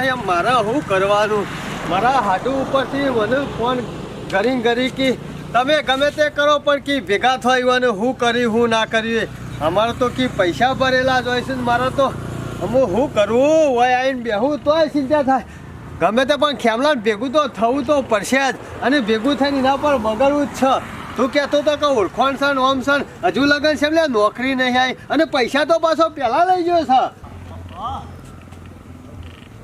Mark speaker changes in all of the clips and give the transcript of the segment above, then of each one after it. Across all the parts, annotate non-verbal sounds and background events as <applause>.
Speaker 1: નહીં મારા શું કરવાનું? મારા હાડું ઉપરથી મને ફોન ગરી ગરી કે, તમે ગમે તે કરો, પણ કે ભેગા થયો અને હું કરી, હું ના કરી અમારે તો કે પૈસા ભરેલા જ હોય છે મારે તો. હું શું કરવું હોય આવીને બેહું તોય ચિંતા થાય. ગમે તે પણ ખેમલા ભેગું તો થવું તો પડશે જ. અને ભેગું થઈને એના પર બગડવું જ છે. તું કહેતો તો કે ઓળખોણ સન, ઓમ સન. હજુ લગન છે એટલે નોકરી નહીં આવી અને પૈસા તો પાછો પહેલા લઈ ગયો છે.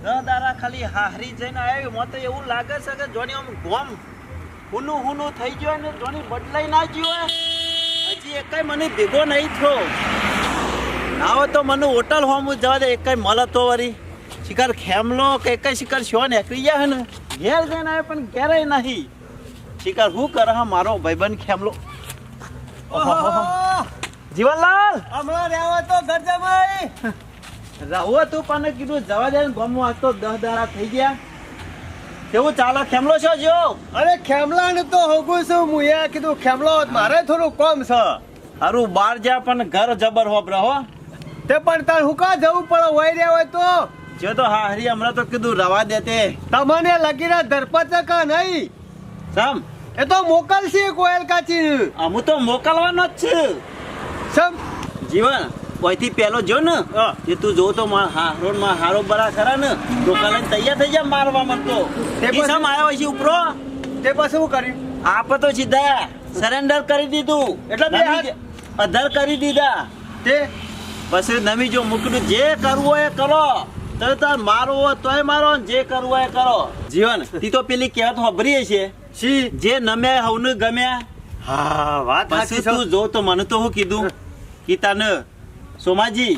Speaker 2: દસ દાડા ખાલી હારી જઈને આવ્યો. મને તો એવું લાગે છે કે જોની આમ ગોમ હુનું હુનું થઈ ગયો ને જોની બદલાઈ ના ગયો. હજી એક મને ભેગો નહીં થયો. ના તો મને હોટલ હોમ જવા દે. એકાઈ મળે તો વળી. શિકાર ખેમલો કે એકાઈ શિકાર શો નીકળી જાય ને? ઘેર જઈને આવે પણ ઘેરે નહીં. શિકાર હું કરે હા? મારો ભાઈબંધ ખેમલો. જીવનલાલ!
Speaker 1: હમણાં રહેવા તો ઘર જમાઈ.
Speaker 2: રહો તું પણ કીધું જવા દે ને ગામમાં આજ તો દસ દારા થઈ ગયા. કેવું ચાલે? ખેમલો છો જો?
Speaker 1: અરે ખેમલા ને તો હોગું છું. હું એ કીધું ખેમલો મારે થોડું કોમ છે.
Speaker 2: હારું બાર જા પણ ઘર જબર હોબ રહો
Speaker 1: તે પણ તાર હું કા જવું પડે? વહી રહ્યા હોય તો.
Speaker 2: જો તો હા હરી હમણાં તો કીધું રવા દે તે.
Speaker 1: તમને લગીના ધરપત કા નહીં?
Speaker 2: સમ
Speaker 1: એ તો મોકલશે કોયલ કાચી
Speaker 2: હું તો મોકલવાનો જ છું.
Speaker 1: સમ
Speaker 2: જીવન. કોઈથી પહેલો જો ને
Speaker 1: હા.
Speaker 2: તું જો તો માર હારો માં હારો બરા ખરા ને કાલે તૈયાર થઈ જા મારવા મન તો.
Speaker 1: તે
Speaker 2: ઈ
Speaker 1: પછી-
Speaker 2: સમ આવ્યો છે ઉપરો.
Speaker 1: તે પછી શું કર્યું?
Speaker 2: આપ તો સીધા સરેન્ડર કરી દીધું.
Speaker 1: એટલે બે
Speaker 2: અધર કરી દીધા.
Speaker 1: તે?
Speaker 2: પછી નમી જો મૂકડું જે કરવું હોય એ કરો. તો તાર મારવો હોય તોય મારો ને જે કરવું હોય એ કરો. જીવન તી તો પેલી કહેવત હોભરી છે
Speaker 1: શી?
Speaker 2: જે નમે હવને ગમ્યા.
Speaker 1: હા વાત
Speaker 2: પછી તું જો તો મને તો હું કીધું કે તને સોમાજી.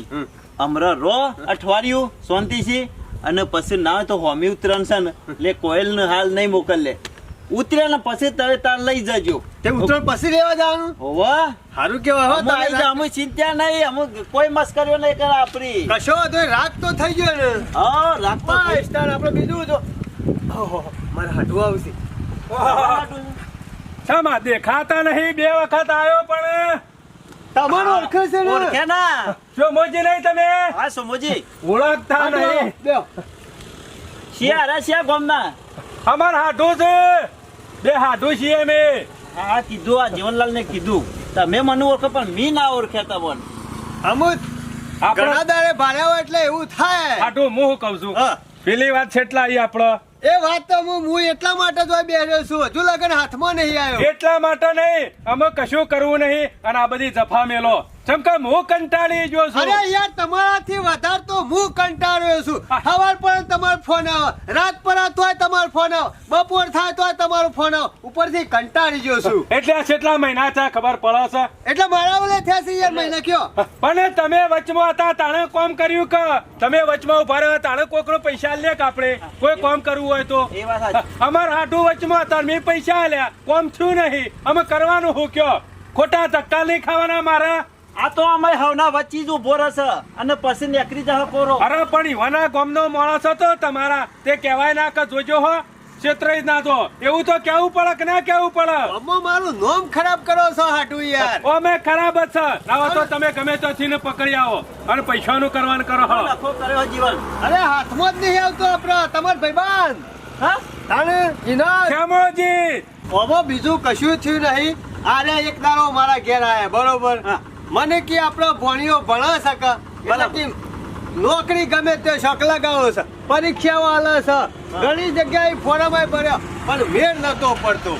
Speaker 2: અમર રો અઠવાડિયું શાંતિથી અને પછી ના હોય તો હોમી ઉતરણ છે ને એટલે કોયલ ને હાલ નહીં મોકલે ઉતરે ને પછી તમે તાર લઈ જજો.
Speaker 1: તે ઉત્તર પછી લેવા જવાનું?
Speaker 2: હોવા.
Speaker 1: સારું કેવાય હો
Speaker 2: આઈ જા, અમે ચિંતા નહીં અમે કોઈ મસ્કરીઓ નહીં કરે આપણી
Speaker 1: કશો તો રાત તો થઈ ગયો ને.
Speaker 2: હા રાત
Speaker 1: તો સ્ટાર આપણે બીજું જો મારે હટવું આવશે.
Speaker 3: શામાં દેખાતા નહીં? બે વખત આવ્યો પણ.
Speaker 1: તમારો ઓળખે છે ને
Speaker 2: ઓળખે ના
Speaker 3: સોમોજી નહીં તમે
Speaker 2: હા સોમોજી
Speaker 3: ઓળખતા નહીં
Speaker 2: શિયા અરે શિયા ગોમના
Speaker 3: અમાર હાડો છે બે હાડો છીએ અમે
Speaker 2: હા કીધું આ જીવનલાલ ને કીધું તમે મને ઓળખો પણ મી ના ઓળખે તમને
Speaker 1: અમુત
Speaker 3: આપણા
Speaker 1: દાડે ભાડ્યા હોય એટલે એવું થાય.
Speaker 3: હાડો હું કહું છું
Speaker 1: હા.
Speaker 3: પેલી વાત છેટલા ઈ આપણો
Speaker 1: એ વાત તો હું હું એટલા માટે જોઈ બેઠો છું. હજુ લગન હાથમાં નહીં આવ્યો.
Speaker 3: એટલા માટે નહીં. અમે કશું કરવું નહીં. અને આ બધી જફા મેલો ચમ હું કંટાળી ગયો છું?
Speaker 1: અરે યાર તમારાથી વધારે તો હું કંટાળ્યો છું. સવાર પર તમારો ફોન આવે રાત પર તોય તમારો ફોન આવે બપોર થાય તોય તમારો ફોન આવે. ઉપરથી કંટાળી ગયો છું.
Speaker 3: એટલે આ કેટલા મહિના છે ખબર પડે છે?
Speaker 1: એટલે મારા વલે થયા છે યાર મહિના કયો?
Speaker 3: પણ તમે વચમાં હતા તાણે કોમ કર્યું કે તમે વચમાં ઊભા રહ્યા તાણે કોકનો પૈસા લે કે આપણે? કોઈ કોમ કરવું હોય તો?
Speaker 2: એ વાત
Speaker 3: અમાર હાટું વચમાં હતા મેં પૈસા આલ્યા કોમ થયું નહીં. અમે કરવાનું હું કયો? ખોટા ધક્કા નહીં ખાવાના મારા?
Speaker 2: આ તો અમે હવના વચ્ચે જ ઊભો રહેશે અને પછી નીકળી જશે કોરો
Speaker 3: અરે પણ ઈવાના ગામનો માણસ હતો તમારા. તે કહેવાય ના કે જોજો હો ક્ષેત્ર ના તો એવું તો કેવું પડે કે ના કેવું પડે?
Speaker 1: અમ્મો મારું નોમ ખરાબ કરો છો હાટુ યાર.
Speaker 3: ઓ મેં ખરાબ જ છે. ના તો તમે ગમે તો થીને પકડી આવો અને પૈસાનું કરવાનું કરો હો.
Speaker 2: લખો કર્યો જીવન.
Speaker 1: અરે હાથમાં જ નહીં આવતો આપણો તમાર ભાઈબાન
Speaker 2: હા?
Speaker 1: તાણે ઇનામ
Speaker 3: ખેમોજી!
Speaker 1: ઓમો બીજું કશું થયું નહીં. આરે એક દારો મારા ઘેર આયા બરોબર?
Speaker 2: હા.
Speaker 1: મને કે આપણો ભણ્યો ભણા શકે. એટલે
Speaker 2: બરાબર.
Speaker 1: કે નોકરી ગમે તે શક લગાવો છે પરીક્ષાઓ આલે છે. ઘણી જગ્યાએ ફોરમ ભર્યો પણ મેળ નતો પડતો.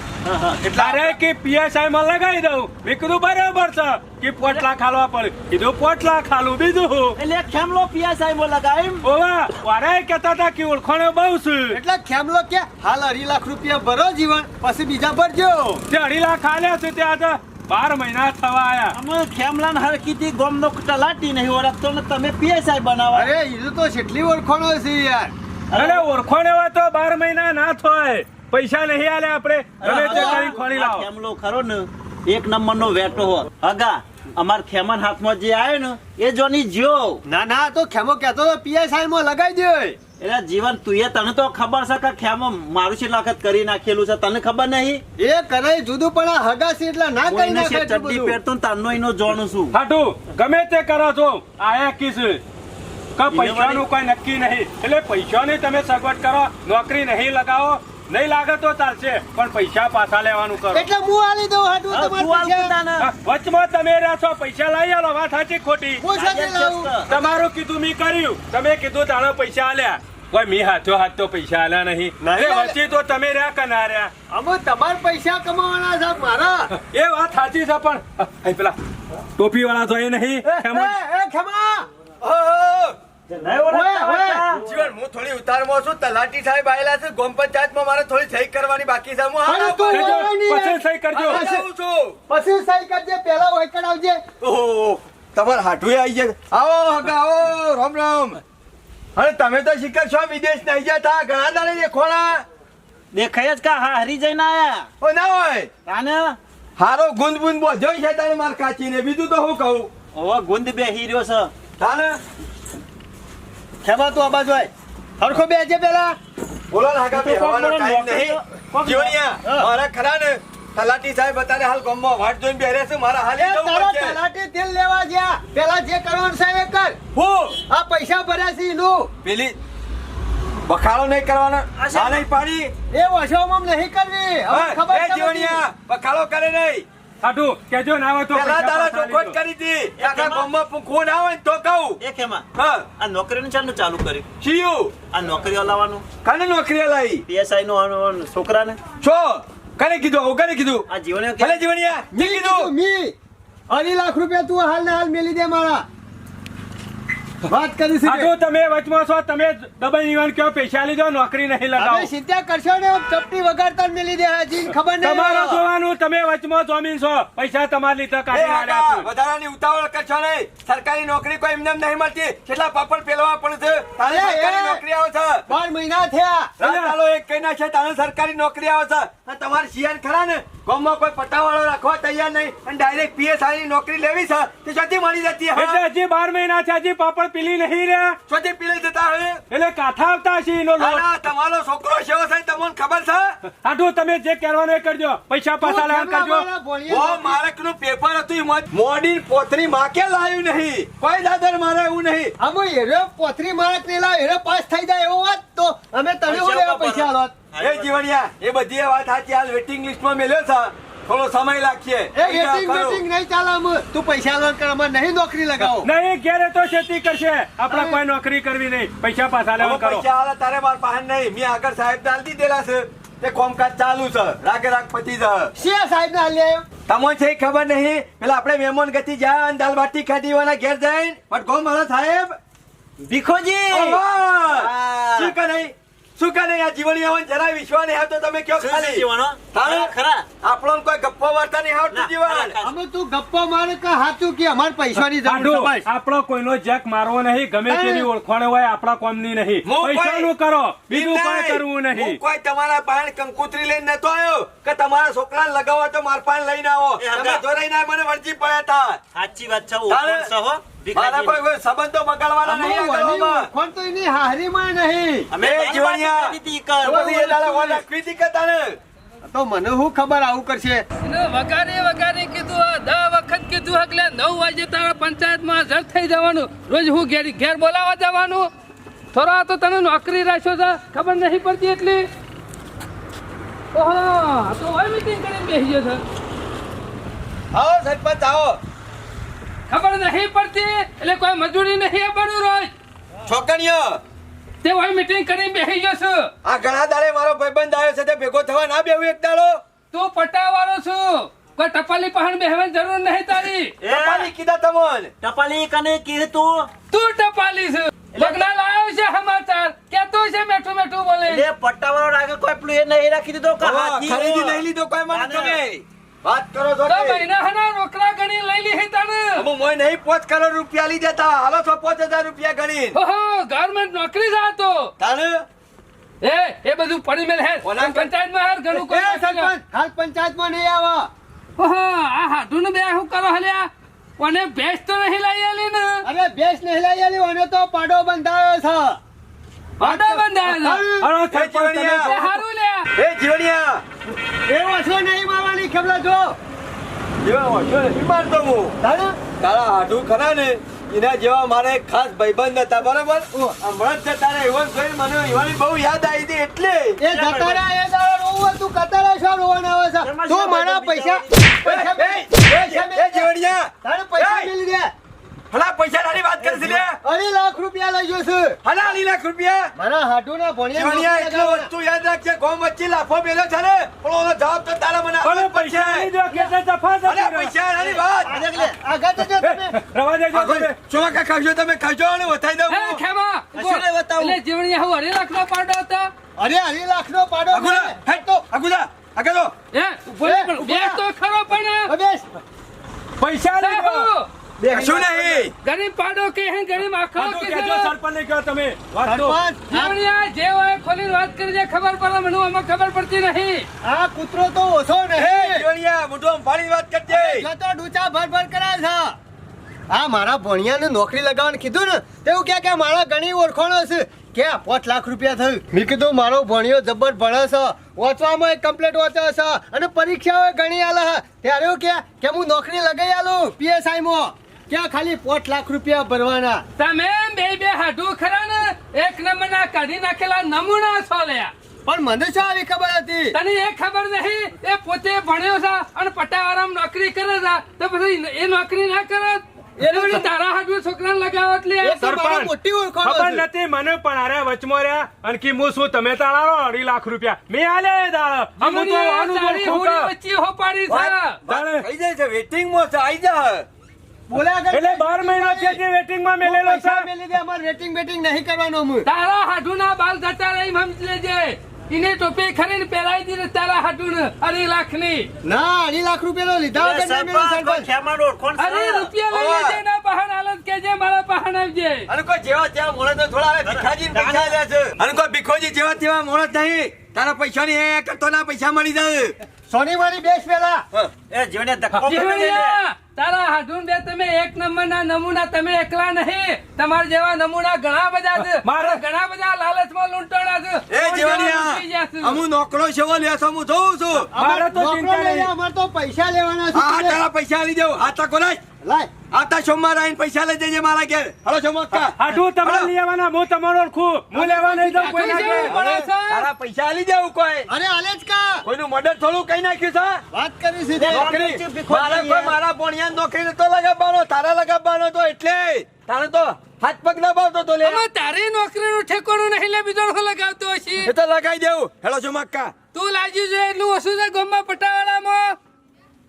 Speaker 3: તારે કે પીએસઆઈ માં લગાવી દઉં. મેં કીધું બરાબર છે. કે પોટલા ખાલવા પડે કીધું પોટલા ખાલું બીજું
Speaker 2: એટલે ખેમલો પીએસઆઈ માં લગાવી
Speaker 3: ઓવા વારે કહેતા હતા કે ઓળખાણો બહુ છે.
Speaker 1: એટલે ખેમલો કે હાલ અઢી લાખ રૂપિયા ભરો જીવન પછી બીજા ભરજો.
Speaker 3: તે અઢી લાખ આલ્યા છે ત્યાં તો બાર મહિના થવા આયા.
Speaker 2: અમે ખેમલાન હરકીથી ગોમનો તલાટી નહીં ઓળખતો ને તમે પીએસઆઈ બનાવો.
Speaker 1: અરે એ તો કેટલી ઓળખાણો છે યાર.
Speaker 3: અરે ઓળખાણ હોય તો બાર મહિના ના થાય. પૈસા નહીં આલે આપણે. તમે તે કરી ખોરી લાવો.
Speaker 2: ખેમલો ખરો ને એક નંબર નો વેટો હો હગા અમાર ખેમન હાથમાં જે આવ્યો ને એ જોની જ્યો.
Speaker 1: ના ના તો ખેમો કહેતો તો પીએસઆઈ માં લગાઈ દે
Speaker 2: એટલે જીવન તું તને તો ખબર છે કે ખેમો મારું છે વખત કરી નાખેલું છે? તને ખબર નહીં?
Speaker 1: એ કરાય જુદું પણ આ હગાસી એટલે ના કરી નાખે
Speaker 2: ચડ્ડી પહેરતો ને તારનો એનો જોણું છું.
Speaker 3: હાટુ ગમે તે કરો છો. આયા કિસ કે પૈસાનું કોઈ નક્કી નહીં. એટલે પૈસાની તમે સગવડ કરો નોકરી નહીં લગાવો. નહીં લાગે તો ચાલશે પણ પૈસા પાછા લેવાનું કરો.
Speaker 1: એટલે હું આલી દઉં હાટુ તમારે
Speaker 3: વચમાં તમે રહ્યા છો પૈસા લઈ આલો વાત સાચી ખોટી?
Speaker 1: હું સાથે લાવું
Speaker 3: તમારું કીધું મી કર્યું. તમે કીધું તારો પૈસા આલ્યા. કોઈ મી હાથો હાથ તો પૈસા આલા નહીં.
Speaker 1: નહીં
Speaker 3: વચ્ચે તો તમે રહ્યા કના રહ્યા
Speaker 1: અમે તમાર પૈસા કમાવાના છે મારા. <laughs>
Speaker 3: એ વાત સાચી છે પણ અહીં પેલા ટોપી વાળા તો એ નહીં. ખેમા
Speaker 1: એ, એ, ખમા. ઓય, ઓય.
Speaker 4: જીવન હું થોડી ઉતારમાં છું. તલાટી સાહેબ આયેલા છે. ગોમ પંચાયતમાં મારે થોડી સહી કરવાની બાકી છે. હું
Speaker 3: પછી સહી કરજો.
Speaker 1: પછી સહી કરજે પેલા ઓયકડ આવજે
Speaker 4: ઓહો તમારે હાટુએ આવી જાય આવો હગા આવો રામ રામ. અરે તમે તો શિકાર છો વિદેશ નહીં જતા ઘણા દાડે દેખોણા
Speaker 2: દેખાય જ કા હા હરી જઈને આયા.
Speaker 4: ઓ ના હોય.
Speaker 2: તાને
Speaker 4: હારો ગુંદ બુંદ બોધ્યો છે તારે માર કાચીને બીજું તો હું કહું?
Speaker 2: ઓવા ગુંદ બેહી રહ્યો છે.
Speaker 4: તાને?
Speaker 1: ખેમા તું આ હોય હરખો બેજે પેલા.
Speaker 4: બોલો ને હગા
Speaker 2: તો
Speaker 4: બેહવાનો ટાઈમ નહીં.
Speaker 1: હા.
Speaker 4: મારા ખરા ને તલાટી સાહેબ અત્યારે હાલ ગામમાં વાટ જોઈને બેરે છે મારા હાલ
Speaker 1: તલાટી તેલ લેવા ગયા પેલા જે કરવાનું સાહેબ એ કર.
Speaker 4: હું?
Speaker 1: આ પૈસા ભર્યા છે એનું.
Speaker 4: પેલી બખાડો નહીં કરવાનો.
Speaker 2: આ
Speaker 4: નહીં પાડી.
Speaker 1: એ વશોમાં નહીં કરવી. હવે ખબર છે
Speaker 4: જીવણિયા બખાડો કરે નહીં.
Speaker 3: હાટુ કેજો ના હોય તો
Speaker 4: પેલા તારા ચોખવટ કરી હતી
Speaker 2: કેમાં?
Speaker 4: ગામમાં પૂંખવું ના હોય ને તો કહું.
Speaker 2: એ ખેમા
Speaker 4: હા.
Speaker 2: આ નોકરીનું ચાલુ ચાલુ કર્યું.
Speaker 4: શિયું?
Speaker 2: આ નોકરીઓ લાવવાનું
Speaker 4: કને નોકરી લાવી
Speaker 2: પીએસઆઈ નો છોકરાને?
Speaker 4: છો? કને કીધું? આવું કને કીધું?
Speaker 2: આ જીવન
Speaker 4: ભલે જીવણિયા મી કીધું
Speaker 1: મી અઢી લાખ રૂપિયા તું હાલ ને હાલ મેલી દે મારા. વાત કરી છે
Speaker 3: હાટુ તમે વચમાં છો તમે ડબલ નિવાન કયો પૈસા લીધો નોકરી નહીં લગાવો.
Speaker 1: તમે સીધા કરશો ને ચપટી વગાડતા મેલી દે હાજી ખબર નહીં
Speaker 3: તમારો જોવાનું તમે વચમાં જોમીન છો. પૈસા તમારી લીધે કાઢી આલ્યા છે.
Speaker 4: વધારાની ઉતાવળ કરશો નહીં. સરકારી નોકરી કોઈ એમને નહીં મળતી. કેટલા પાપડ પેલવા પણ છે તારે સરકારી નોકરી આવે છે.
Speaker 1: બાર મહિના થયા.
Speaker 4: ચાલો એક કઈ નાખે તારે સરકારી નોકરી આવે છે. તમારે શિયાર ખરા ને? ગામમાં કોઈ પટ્ટાવાળો રાખવા તૈયાર નહીં અને ડાયરેક્ટ પીએસઆઈ ની નોકરી લેવી છે તે ચોથી મળી જતી
Speaker 3: એટલે હજી બાર મહિના છે હજી પાપડ પીલી નહીં રે
Speaker 4: ચોથી પીલી જતા હવે
Speaker 3: એટલે કાથા આવતા છે એનો લોટ.
Speaker 4: તમારો છોકરો છે સાહેબ તમને ખબર છે?
Speaker 3: આઠું તમે જે કરવાનું એ કરજો. પૈસા પાછા લેવા કરજો.
Speaker 4: ઓ મારકનું પેપર હતું એમાં. મોડી પોતરી માકે લાવ્યું નહીં. કોઈ દાદર મારે એવું નહીં.
Speaker 1: અમે એરો પોથરી મારક ને લાવ એરો પાસ થઈ જાય એવો વાત તો. અમે તને
Speaker 2: પૈસા
Speaker 1: હું લેવા પૈસા આલોત
Speaker 4: એ જીવણિયા એ બધી વાત સાચી. હાલ વેટિંગ લિસ્ટમાં મેલ્યો છે. થોડો સમય લાગશે.
Speaker 1: એ વેટિંગ વેટિંગ નહીં ચાલે અમે તું પૈસા લોન કર અમે નહીં નોકરી લગાવો.
Speaker 3: નહીં ઘેરે તો ખેતી કરશે? આપણે કોઈ નોકરી કરવી નહીં. પૈસા પાછા લેવા કરો.
Speaker 4: પૈસા હાલે તારે માર પાહન નહીં. મેં આગળ સાહેબ દાલ દીધેલા છે. તે કોમકાજ ચાલુ છે. રાગે રાગ પતી છે
Speaker 1: શે સાહેબ ને હાલ
Speaker 4: તમને છે ખબર નહીં? પેલા આપણે મહેમાન ગતિ જાય અને દાલ બાટી ખાધી વાના ઘેર જઈને. પણ કોમ મારા સાહેબ.
Speaker 2: ભીખોજી!
Speaker 4: શું નહીં? શું કે આ જીવણી આવન જરાય વિશ્વાસ નહીં આવતો તમે કયો ખાલી?
Speaker 2: જીવણો?
Speaker 4: તારે?
Speaker 2: ખરા,
Speaker 4: આપણો કોઈ ગપ્પો વાર્તા નહીં આવતું જીવન.
Speaker 1: અમે તું ગપ્પો મારે કે હાચું કે અમાર પૈસાની જરૂર છે
Speaker 3: આપણો કોઈનો જક મારવો નહીં ગમે તેની ઓળખાણ હોય આપણા કોમની નહીં. પૈસાનું કરો બીજું કોઈ
Speaker 4: નહીં.
Speaker 3: કરવું
Speaker 4: હું
Speaker 3: નહીં
Speaker 4: કોઈ તમારા પાસે કંકુતરી લઈને નતો આવ્યો કે તમારા છોકરા લગાવવા તો માર પાસે લઈને આવો. તમે જોરાઈને ના મને વળજી પડ્યા હતા
Speaker 2: સાચી વાત છે? ઓળખાણ છે હો.
Speaker 4: મારા કોઈ કોઈ સંબંધો બગાડવાના નહીં
Speaker 1: વળી
Speaker 4: આગળમાં.
Speaker 1: તો એની હારીમાં નહીં.
Speaker 2: અમે
Speaker 4: એ દાડા
Speaker 1: મને શું ખબર આવું કરશે?
Speaker 5: વગારે વગાડી વગાડી કીધું દસ વખત કીધું એટલે નવ વાગે તારા પંચાયતમાં હાજર થઈ જવાનું. રોજ હું ઘેર ઘેર બોલાવા જવાનું. થોડો તો તને નોકરી રાખ્યો છે ખબર નહીં પડતી એટલી. ઓહો આ તો હોય મિટિંગ કરીને બેસી ગયો છે.
Speaker 4: આવો સરપંચ આવો.
Speaker 5: ખબર નહીં પડતી એટલે કોઈ મજૂરી નહીં આપવાનું રોજ.
Speaker 4: છોકરીઓ!
Speaker 5: તે હોય મીટિંગ કરી બેહી ગયો છું.
Speaker 4: આ ઘણા દાડે મારો ભાઈબંધ આવ્યો છે તે ભેગો થવા ના બેહું એક દાડો.
Speaker 5: તું પટાવાળો છું. કોઈ ટપાલી પહાણ બેહવાની જરૂર નહીં તારી.
Speaker 2: એ,
Speaker 4: ટપાલી કીધા તમોલ
Speaker 2: ટપાલી કને કીધું તું?
Speaker 5: તું ટપાલી છે. લગ્ન લાયો છે સમાચાર. કેતો છે મેઠું મેઠું બોલે.
Speaker 2: એ પટ્ટાવાળો રાગે કોઈ પેલું એ નહીં રાખી દીધો કે હાથી
Speaker 4: ખરીદી નહીં લીધો કોઈ મને
Speaker 2: ના, ના.
Speaker 4: તમે. વાત કરો છો
Speaker 5: તો
Speaker 4: કે?
Speaker 5: મહિના હના રોકડા ગણી લઈ લીધી તને
Speaker 4: અમે મોય નહીં પોચ કરોડ રૂપિયા લઈ જતા. હાલો છો પાંચ હજાર રૂપિયા ગણી
Speaker 5: ઓહો ગવર્મેન્ટ નોકરી જાતો
Speaker 4: તને
Speaker 5: એ એ બધું પડી મેલ હે
Speaker 4: પંચાયત
Speaker 5: પંચાયતમાં હાર ઘણું કોઈ
Speaker 1: સરપંચ હાલ પંચાયતમાં નહીં આવા.
Speaker 5: ઓહો આ હાડું બે હું કરો હલ્યા? કોને ભેંસ તો નહીં લઈ આલી ને?
Speaker 1: અરે ભેસ નહીં લઈ આલી અને તો પાડો બંધાયો છે.
Speaker 5: પાડો બંધાયો છે.
Speaker 3: અરે સરપંચ તમે
Speaker 5: હારું લે
Speaker 4: એ જીવણિયા.
Speaker 1: એ ઓછો નહીં મારવાની ખબર જો.
Speaker 4: જેવા ઓછો નથી મારતો હું?
Speaker 1: તારે?
Speaker 4: તારા હાડું ખરા ને એના જેવા મારે ખાસ ભાઈબંધ હતા બરાબર? હમણાં જ તારા એવો જોઈને મને એવાની બહુ યાદ આવી હતી એટલે.
Speaker 1: એ જતારા એ દાડા રોવું તું કતારા શા રોવાના આવે છે? તું મારા પૈસા પૈસા
Speaker 4: એ, એ,
Speaker 1: પૈસા! મિલી દે.
Speaker 4: હલા પૈસા તારી વાત કરી લે
Speaker 1: અઢી લાખ રૂપિયા લઈ જઈશ
Speaker 4: હલા અઢી લાખ રૂપિયા?
Speaker 1: મારા હાટુના ભણિયા
Speaker 4: ભણ્યા એટલો વસ્તુ યાદ રાખજે ગોમ વચ્ચે લાફો મેલો છે ને પણ ઓનો જવાબ તો તારા મને
Speaker 3: અરે
Speaker 4: આપવો
Speaker 3: પૈસા. નહીં દો, કેટલા જફા
Speaker 4: અરે
Speaker 3: જતી
Speaker 4: પૈસા નાની વાત.
Speaker 1: આગળ જો તમે.
Speaker 3: રવા દેજો તમે.
Speaker 4: ચોકા ખાજો તમે ખાજો અને વતાઈ દઉં.
Speaker 5: હે. ખેમા
Speaker 2: કશું બતાવું.
Speaker 5: એટલે જીવણી હું અઢી લાખ નો પાડો હતો?
Speaker 1: અરે અઢી લાખ નો પાડો
Speaker 4: હે તો, આગુદા, આગળ તો.
Speaker 5: હે બે તો ખરો પણ.
Speaker 3: પૈસા લઈ દો.
Speaker 4: નહીં.
Speaker 5: ગરીબ પાડો કે હે ગરીબ આખો કે
Speaker 3: કહેજો,
Speaker 5: છે
Speaker 3: સરપંચને કહો તમે. વાત તો.
Speaker 1: સરપંચ
Speaker 5: જે હોય ખોલીને વાત કરી દે ખબર પડે મને આમાં ખબર પડતી નહીં
Speaker 1: આ કૂતરો તો ઓછો નહીં
Speaker 4: જીવણિયા, મોઢું વાત કરજે.
Speaker 1: જો તો ડૂચા ભર ભર કરાય છે આ મારા ભણિયાને નોકરી લગાવવાનું કીધું ને તેવું કે કે મારા ઘણી ઓળખાણો છે કે પાંચ લાખ રૂપિયા થયું મેં કીધું મારો ભણિયો જબર ભણે છે વાંચવામાં કમ્પ્લેટ વાંચે છે અને પરીક્ષાઓ ઘણી આલે છે ત્યારે એવું કે કે હું નોકરી લગાઈ આલું પીએસઆઈ માં ખાલી પોઠ લાખ રૂપિયા ભરવાના?
Speaker 5: તમે બે બે હાડું ખરા ને એક નંબરના કાઢી નાખેલા નમૂના છો લ્યા.
Speaker 1: પણ મને શું આવી ખબર હતી?
Speaker 5: તને એ ખબર નહીં? એ પોતે ભણ્યો છે અને પટાવાળામાં નોકરી કરે છે. તો પછી એ નોકરી ના કરે? એ તારા હાડું છોકરાને લગાવો એટલે.
Speaker 1: એ તો મારો
Speaker 3: સરપંચ,
Speaker 1: મોટી ઓળખાણો
Speaker 3: ખબર નથી મને પણ અરે વચમાં રહ્યા અને કી હું શું તમે તાળારો અઢી લાખ રૂપિયા? મેં આલે દાળ અમુક તો આનું.
Speaker 5: વચ્ચે હોપાડી છે.
Speaker 4: વાત- વાત થઈ જાય છે, waiting-માં છે, આઈ જા.
Speaker 3: એટલે બાર મહિના છે તે વેટિંગમાં મેલેલો છે
Speaker 1: મેલી દે અમારે રેટિંગ બેટિંગ નહીં કરવાનું હું.
Speaker 5: તારા હાડુના બાલ જતા રહી સમજી લેજે. એને ટોપી ખરીને પહેરાવી દીધી તારા હાડુને અઢી લાખની ના
Speaker 1: અઢી લાખ રૂપિયા લીધા વગર
Speaker 2: સરપંચ?
Speaker 5: અરે રૂપિયા લઈ લેજે ના હાલત કેજે મારા પહાડ આવજે.
Speaker 4: અને કોઈ જેવા તેવા માણસ તો થોડા હવે પૈસા લે છે. અને કોઈ ભિખોજી જેવા તેવા માણસ નહીં. તારા પૈસાની એ કરતો ના પૈસા મળી જાય.
Speaker 1: સોની મારી બેસ પેલા
Speaker 2: એ જીવને ધક્કો લે.
Speaker 5: તારા હાડુન બે તમે એક નંબરના નમૂના તમે એકલા નહીં. તમારા જેવા નમૂના ઘણા બધા છે. <laughs>
Speaker 3: મારા
Speaker 5: ઘણા બધા લાલચમાં લૂંટોડા છે.
Speaker 4: એ જીવનિયા
Speaker 5: છે.
Speaker 4: અમુ નોકરો સેવો લેશો હું જોઉં છું.
Speaker 3: મારે તો
Speaker 1: નોકરો
Speaker 3: ચિંતા નહીં.
Speaker 1: અમારે તો પૈસા લેવાના છે.
Speaker 4: આ તારા પૈસા લઈ જાવ આ તકો લાય
Speaker 1: લાય.
Speaker 4: આવતા સોમવાર આવીને પૈસા લઈ જજે મારા ઘેર. હલો સોમવાર કા
Speaker 3: હાટુ લઈ આવવાના હું તમારો ઓળખું હું લેવા નહીં જાઉં કોઈના
Speaker 5: આટલું
Speaker 3: ઘેર.
Speaker 5: છે? પડે છે?
Speaker 4: તારા પૈસા આલી દેવું કોઈ.
Speaker 1: અરે હાલે જ કા.
Speaker 4: કોઈનું મર્ડર થોડું કઈ નાખ્યું છે
Speaker 1: વાત કરી સીધી.
Speaker 4: નોકરી. મારા કોઈ મારા ભણિયા નોકરી નતો લગાવવાનો તારા લગાવવાનો તો એટલે. તારે તો હાથ પગ દબાવતો તો લે.
Speaker 5: આમાં તારી નોકરીનું ઠેકાણું નહીં લે બીજો લગાવતો હશે.
Speaker 4: એ તો લગાઈ દેવું. હેલો સોમવાર કા
Speaker 5: તું લાગ્યું છે એટલું ઓછું છે ગોમમાં પટાવાળામાં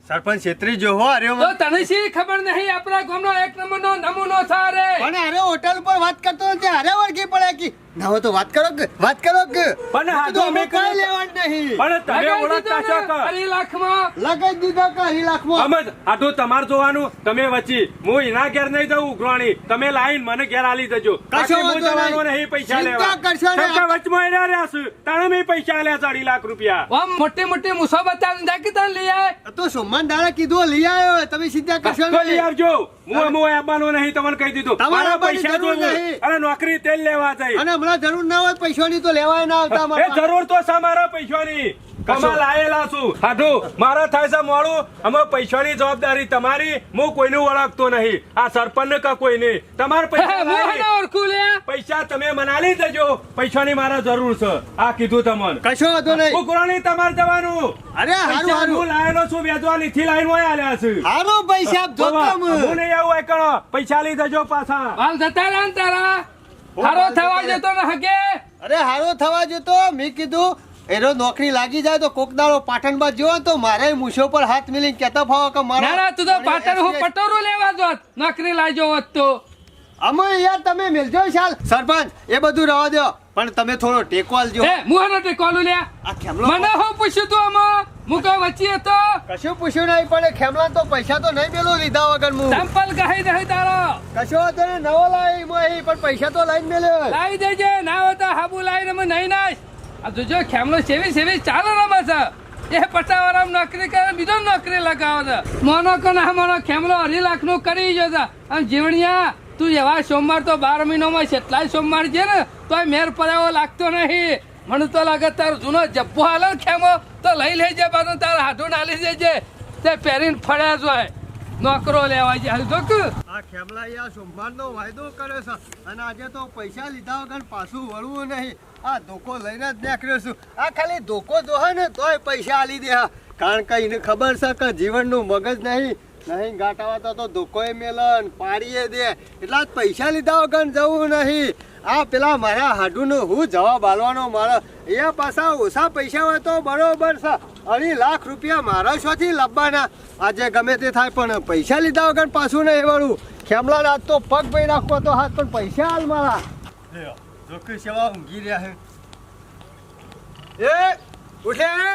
Speaker 1: સરપંચ છેત્રી જો હો અરે
Speaker 5: તો તને શી ખબર નહીં? આપણા ગામનો એક નંબરનો નમૂનો છે અરે
Speaker 1: પણ અરે હોટલ પર વાત કરતો નથી. અરે વળગી પડે કે ના હોય તો વાત કરો કે વાત કરો કે.
Speaker 3: પણ હા,
Speaker 1: અમે કઈ
Speaker 3: કર્યું.
Speaker 1: નહીં.
Speaker 3: પણ તમે ઓળખતા છો કે?
Speaker 5: અઢી લાખમાં.
Speaker 1: લગાઈ દીધા કે અઢી લાખમાં?
Speaker 3: અમે આ તો તમાર જોવાનું તમે વચ્ચે હું એના ઘેર નહીં જઉં ઉઘરાણી. તમે લાઈન મને ઘેર આલી દેજો. કશો હું જવાનો
Speaker 1: નહીં.
Speaker 3: પૈસા લેવા.
Speaker 1: કરશો
Speaker 3: ને તમે વચમાં એના રહ્યા છું. તાણે મેં પૈસા આલ્યા છે અઢી લાખ રૂપિયા.
Speaker 5: આમ મોટી મોટી મુસો બતાવીને જાકી તને લઈ આય.
Speaker 1: તો સોમવાન દાડા કીધું લઈ આવ્યો તમે સીધા કરશો
Speaker 3: તો લઈ આવજો. હું હું. આવવાનો નહીં તમને કહી દીધું.
Speaker 1: તમારા
Speaker 3: મારા પૈસા જોવું.
Speaker 1: નહીં.
Speaker 3: અને નોકરી તેલ લેવા જાય.
Speaker 1: અને હમણાં જરૂર ના હોય પૈસાની તો લેવાય ના આવતા
Speaker 3: એ જરૂર તો છે મારા પૈસાની. કમાલ આયેલા છું. હાઠું મારા થાય છે મોડું. અમે પૈસાની જવાબદારી તમારી. હું કોઈને ઓળખતો નહીં. આ સરપંચ કા કોઈ નહીં. તમારા પૈસા પૈસા તમે મનાલી દેજો. પૈસાની મારા જરૂર છે. આ કીધું તમને.
Speaker 1: કશો વાંધો નહીં.
Speaker 3: ઉઘરાણી તમારે જવાનું.
Speaker 1: અરે હારું
Speaker 3: હારું. હું લાયેલો છું. વેચવા થી લાઈન હોય આલ્યા છું.
Speaker 1: હારું પૈસા તમે.
Speaker 3: હું. નહીં આવું એકણો પૈસા લઈ દેજો પાછા.
Speaker 5: હાલ જતા રહ્યા તારા. હારો થવા જતો ને હકે?
Speaker 1: અરે હારો થવા જતો મેં કીધું એનો નોકરી લાગી જાય તો કોક દાડો પાટણ બાદ જોવો ને તો મારે મૂછો પર હાથ મિલીને કેતા ફાવો કે મારો
Speaker 5: તું તો પાટણ હું પટોરું લેવા જોત. નોકરી લાજો હોત તો.
Speaker 1: અમે યાર તમે મેલજો શાલ. સરપંચ એ બધું રવા દો. પણ તમે થોડો ટેકો આલજો
Speaker 5: એ મુહાનો ટેકો આલું લે
Speaker 1: આ ખેમલો
Speaker 5: મને હું પૂછ્યું તું આમાં? હું કઈ વચ્ચે હતો?
Speaker 1: કશું પૂછ્યું નહીં પણ ખેમલા તો પૈસા તો નહીં મેલો લીધા વગર હું.
Speaker 5: સેમ્પલ કહી દે તારો.
Speaker 1: કશો તને નવો લાવી હું અહીં પણ પૈસા તો લઈને મેલ્યો
Speaker 5: લાવી દેજે ના હોય તો હાબુ લાવીને અમે નહીં નાશ. આ જોજો ખેમલો સેવી સેવી ચાલો રમે છે એ પટાવરામ નોકરી કરે બીજો નોકરી લગાવે છે. મોનો કે ના મોનો ખેમલો અઢી લાખનું કરી ગયો છે. આમ જીવણિયા તું એવા સોમવાર તો બાર મહિનામાં જેટલાય સોમવાર છે ને, તોય મેર પડાવો લાગતો નહીં. મને તો લાગે તારો જૂનો જબ્બો હાલો ખેમો, તો લઈ લેજે પાછો તારા હાથો નાલી દેજે. તે પહેરીને ફળ્યા જોય નોકરો લેવા જાય તો કે
Speaker 1: આ ખેમલાઈ સોમવારનો વાયદો કરે છે અને આજે તો પૈસા લીધા વગર પાછું વળવું નહીં. આ ધોકો લઈને જ નીકળ્યો છું. આ ખાલી ધોકો જોહે ને તોય પૈસા આલી દે. કારણ કે એને ખબર છે કે જીવનનું મગજ નહીં નહીં ગાંટાવા તો ધોકોએ મેલન પાડીએ દે. એટલા પૈસા લીધા વગર જવું નહીં. આ પેલા મારા હાડુનો હું જવાબ આલવાનો મારો. એ પાછા ઓછા પૈસા હોય તો બરોબર છે. અઢી લાખ રૂપિયા મારા શોથી લાવવાના. આજે ગમે તે થાય પણ પૈસા લીધા વગર પાછું નહીં વળું. ખેમલા રાત તો પગ ભાઈ રાખવો તો હાથ પણ પૈસા હાલ મારા. જોખી સેવા ઊંઘી રહ્યા છે. એ ઉઠ.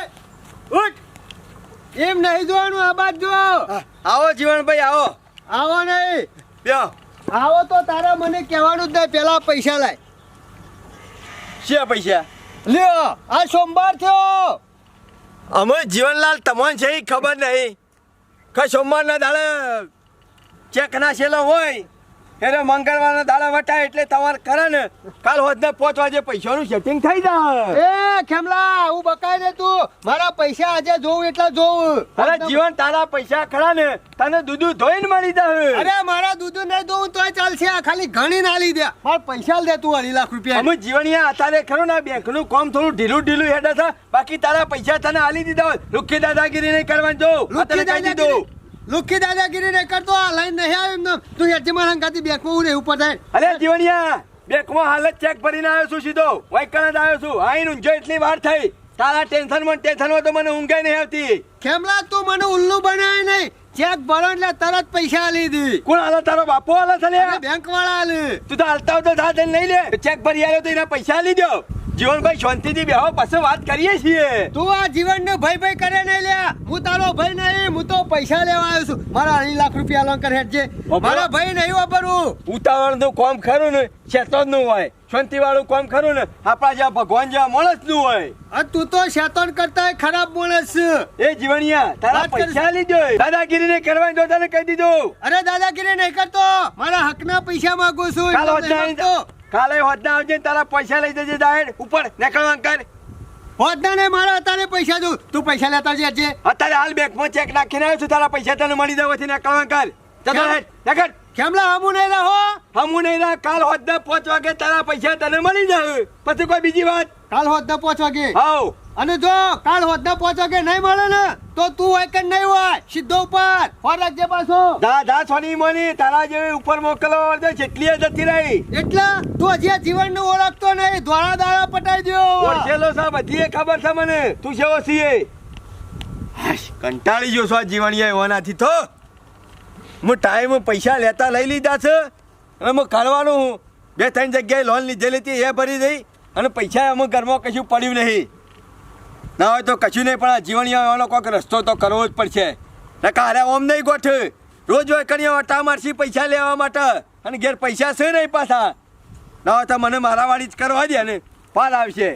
Speaker 1: એમ નહીં જોવાનું આ બાજુ જો.
Speaker 4: આવો જીવનભાઈ આવો.
Speaker 1: આવો નહીં.
Speaker 4: બ્યો
Speaker 1: આવો તો તારે મને કહેવાનું જ નહીં પેલા પૈસા લાય.
Speaker 4: છે પૈસા?
Speaker 1: લ્યો આ સોમવાર થયો.
Speaker 4: અમે જીવનલાલ તમને છે ખબર નહીં. કઈ સોમવારના દાડે ચેક ના છેલ્લો હોય. એટલે મંગળવારના દાડા વટાય એટલે તમારે કરે ને. કાલ હોદને પાંચ વાગે પૈસાનું સેટિંગ થઈ જાય.
Speaker 1: એ ખેમલા હું બકાય દે તું. મારા પૈસા આજે જોઉં એટલા જોઉં.
Speaker 4: અરે જીવન તારા પૈસા ખરા ને તને દૂધું ધોઈને મળી જાય.
Speaker 1: અરે મારા દૂધ નહીં દઉં તોય ચાલશે આ ખાલી ઘણી ના લીધે મારા પૈસા દે તું અઢી લાખ રૂપિયા.
Speaker 4: અમે યા અત્યારે ખરું ને બેંકનું કામ થોડું ઢીલું ઢીલું હેડે છે. બાકી તારા પૈસા તને આલી દીધા હોય. લુખી દાદાગીરી નહીં કરવાની જો.
Speaker 1: લુખી દાદાગીરી? લુખી દાદાગીરી ને કરતો આ લાઈન નહીં આવ્યો એમને. તું હેઠી મારા હંગાથી બેંકમાં ઉડે ઉપર થાય.
Speaker 4: અરે જીવણિયા બેંકમાં હાલત ચેક ભરીને આવ્યો છું સીધો. વાઈકણ જ આવ્યો છું. આઈને ઊંઝો એટલી વાર થઈ તારા ટેન્શનમાં ટેન્શનમાં તો મને ઊંઘે નહીં આવતી.
Speaker 1: ખેમલા તું મને ઉલ્લુ બનાવે નહીં. ચેક ભરો એટલે તરત પૈસા આલી દી.
Speaker 4: કોણ આલે? તારો બાપો આલે છે
Speaker 1: બેંક વાળા આલે.
Speaker 4: તું તો હાલતા તો સાથે લઈ લે. ચેક ભરી આવ્યો તો એના પૈસા આલી દો જીવનભાઈ શાંતિથી બેહો પછી વાત કરીએ છીએ.
Speaker 1: તું આ જીવન ને ભય ભય કરે નહીં લ્યા. હું તારો ભય નહીં હું તો પૈસા લેવા આવ્યો છું. મારા અઢી લાખ રૂપિયા લોન કર હેઠ મારા ભય નહીં વાપરવું.
Speaker 4: ઉતાવળનું કોમ ખરું ને શેતો નું હોય. શાંતિ વાળું કોમ ખરું ને આપણા જ્યાં ભગવાન જ્યાં માણસનું હોય
Speaker 1: તું તો શેતોન કરતા ખરાબ માણસ.
Speaker 4: એ જીવણિયા તારા પૈસા લીધો દાદાગીરી ને કરવાની તો તને કહી દીધું.
Speaker 1: અરે દાદાગીરી નહીં કરતો. મારા હકના પૈસા માંગુ છું.
Speaker 4: કાલ હોદના આવજે તારા પૈસા લઈ જજે દાહેડ ઉપર નીકળવા કર
Speaker 1: હોદના ને મારા અત્યારે પૈસા દઉં. તું પૈસા લેતા જજે
Speaker 4: અત્યારે હાલ બેંકમાં ચેક નાખીને આવ્યો છું તારા પૈસા તને મળી જવાથી નીકળવા કર
Speaker 1: કેમ?
Speaker 4: હેડ નીકળ.
Speaker 1: કેમલા હમું નહીં રહો?
Speaker 4: હમું નહીં ના કાલ હોદના પાંચ વાગે તારા પૈસા તને મળી જાય પછી કોઈ બીજી વાત.
Speaker 1: કાલ હોદના પાંચ વાગે
Speaker 4: હાવ
Speaker 1: અને જો કાલ હોદના પહોંચો કે નહીં મળે ને તો તું હોય કે નહીં હોય સીધો ઉપર. ફોન રાખજે પાછો.
Speaker 4: દા દા સોની મોની તારા જેવી ઉપર મોકલો તો જેટલી જતી રહી.
Speaker 1: એટલે તું હજી જીવનનું ઓળખતો નહીં ધોળા દાડા પટાઈ દો
Speaker 4: ઓળખેલો છે બધી ખબર છે મને. તું છેવો છીએ કંટાળી ગયો છો આ જીવણીયા એવાનાથી તો. હું ટાઈમ પૈસા લેતા લઈ લીધા છે. અને હું કાઢવાનું હું. બે ત્રણ જગ્યાએ લોન લીધેલી હતી એ ભરી દઈ. અને પૈસા અમે ઘરમાં કશું પડ્યું નહીં. ના હોય તો કશું નહીં, પણ આ જીવણીયા એવાનો કોઈક રસ્તો તો કરવો જ પડશે. ને કાલે ઓમ નહીં ગોઠ. રોજ હોય કરીએ વટા મારશી પૈસા લેવા માટે. અને ઘેર પૈસા છે નહીં પાછા. ના હોય તો મને મારા વાળી જ કરવા દે ને, પાલ આવશે.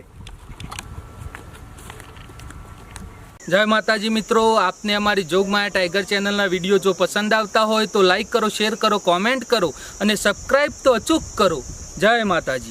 Speaker 5: જય માતાજી મિત્રો, આપને અમારી જોગમાયા ટાઈગર ચેનલના વીડિયો જો પસંદ આવતા હોય તો લાઈક કરો, શેર કરો, કોમેન્ટ કરો અને સબસ્ક્રાઈબ તો અચૂક કરો. જય માતાજી.